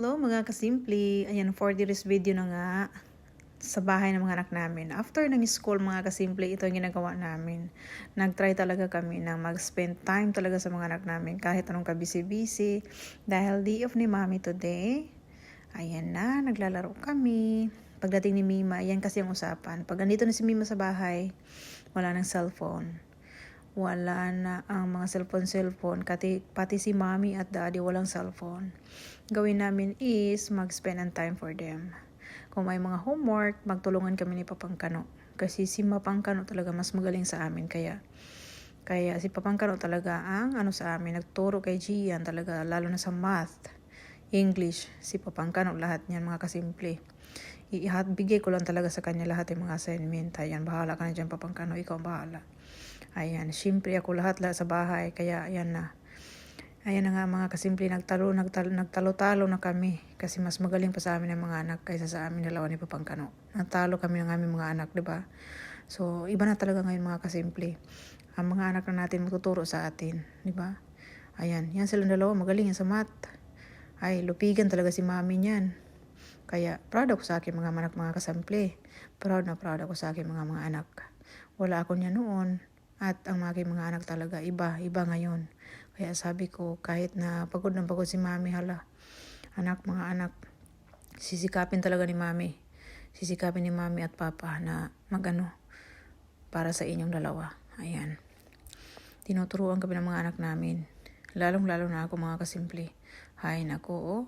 Hello mga kasimple. Ayan, 4 days video na nga sa bahay ng mga anak namin. After ng school mga kasimple, ito yung ginagawa namin. Nag-try talaga kami na mag-spend time talaga sa mga anak namin kahit anong kabisi-bisi. Dahil day off ni mami today. Ayan na, naglalaro kami. Pagdating ni Mima, ayan kasi ang usapan. Pag andito na si Mima sa bahay, wala ng cellphone wala na ang mga cellphone-cellphone, pati, pati si mommy at daddy walang cellphone. Gawin namin is mag-spend ang time for them. Kung may mga homework, magtulungan kami ni Papangkano. Kasi si Mapangkano talaga mas magaling sa amin, kaya kaya si Papangkano talaga ang ano sa amin, nagturo kay Gian talaga, lalo na sa math, English, si Papangkano, lahat niyan mga kasimple. Ihat, bigay ko lang talaga sa kanya lahat ng mga assignment. Ayan, bahala ka na dyan, Papangkano, ikaw bahala. Ayan, siyempre ako lahat lahat sa bahay, kaya ayan na. Ayan na nga mga kasimple, nagtalo, nagtalo, nagtalo-talo na kami kasi mas magaling pa sa amin ang mga anak kaysa sa amin dalawa ni Papangkano. Nagtalo kami ng aming mga anak, di ba? So, iba na talaga ngayon mga kasimple. Ang mga anak na natin magtuturo sa atin, di ba? Ayan, yan silang dalawa, magaling yan sa math. Ay, lupigan talaga si mami niyan. Kaya, proud ako sa akin mga anak mga kasample. Proud na proud ako sa akin mga mga anak. Wala ako niya noon. At ang aking mga anak talaga, iba, iba ngayon. Kaya sabi ko, kahit na pagod na pagod si mami, hala, anak, mga anak, sisikapin talaga ni mami. Sisikapin ni mami at papa na magano para sa inyong dalawa. Ayan. Tinuturuan kami ng mga anak namin. Lalong-lalo na ako mga kasimple. Hay nako, oh.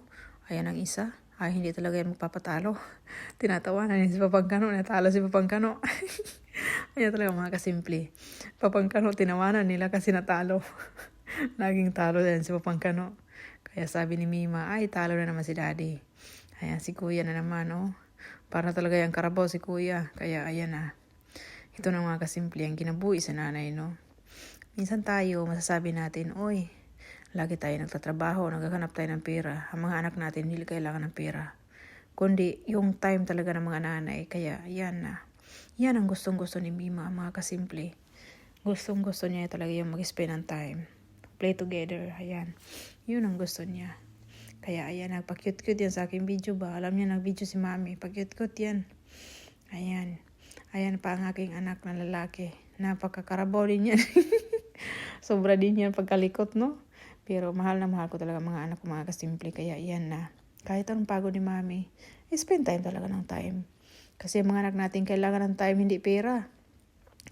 Ayan ang isa. Ay, hindi talaga yan magpapatalo. Tinatawanan ni si Papangkano. Natalo si Papangkano. Ayan talaga mga kasimple. Papangkano, tinawanan nila kasi natalo. Laging talo din si Papangkano. Kaya sabi ni Mima, ay talo na naman si Daddy. Ayan, si Kuya na naman, oh. Para talaga yung karabaw si Kuya. Kaya ayan na. Ito na mga kasimple ang kinabuhi sa nanay, no? Minsan tayo, masasabi natin, oy, lagi tayo nagtatrabaho, naghahanap tayo ng pera. Ang mga anak natin, hindi kailangan ng pera. Kundi, yung time talaga ng mga nanay. Kaya, yan na. Yan ang gustong gusto ni Mima, mga kasimple. Gustong gusto niya talaga yung mag-spend ng time. Play together, ayan. Yun ang gusto niya. Kaya ayan, nagpa-cute-cute yan sa aking video ba? Alam niya, nag-video si Mami. Pa-cute-cute yan. Ayan. Ayan pa ang aking anak na lalaki. Napakakarabaw din yan. Sobra din yan pagkalikot, no? Pero mahal na mahal ko talaga mga anak ko, mga kasimple. Kaya yan na. Kahit anong pagod ni Mami, spend time talaga ng time. Kasi mga anak natin kailangan ng time, hindi pera.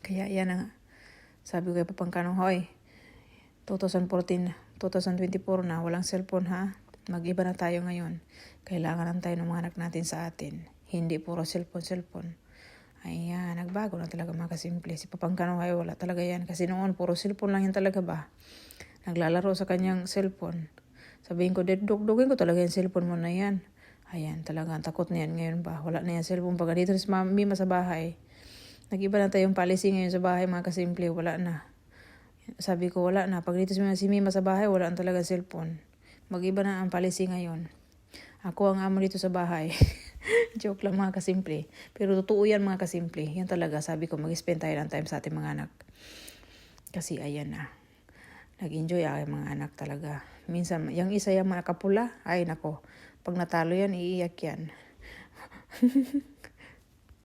Kaya yan ang sabi ko kay Papangkano, hoy, 2014, 2024 na, walang cellphone ha. Mag-iba na tayo ngayon. Kailangan ng tayo ng mga anak natin sa atin. Hindi puro cellphone, cellphone. Ayan, nagbago na talaga mga kasimple. Si Papangkano ay wala talaga yan. Kasi noon, puro cellphone lang yan talaga ba? Naglalaro sa kanyang cellphone. Sabihin ko, dugdugin ko talaga yung cellphone mo na yan. Ayan, talagang takot na yan ngayon ba? Wala na yan cellphone. Pag dito si Mima sa bahay, nag-iba na tayong policy ngayon sa bahay mga kasimple. Wala na. Sabi ko, wala na. Pag dito si Mima sa bahay, wala na talaga cellphone. Mag-iba na ang policy ngayon. Ako ang amo dito sa bahay. Joke lang mga kasimple. Pero totoo yan mga kasimple. Yan talaga, sabi ko, mag-spend tayo ng time sa ating mga anak. Kasi ayan na. Nag-enjoy ako mga anak talaga. Minsan, yung isa yung mga kapula, ay nako, pag natalo yan, iiyak yan.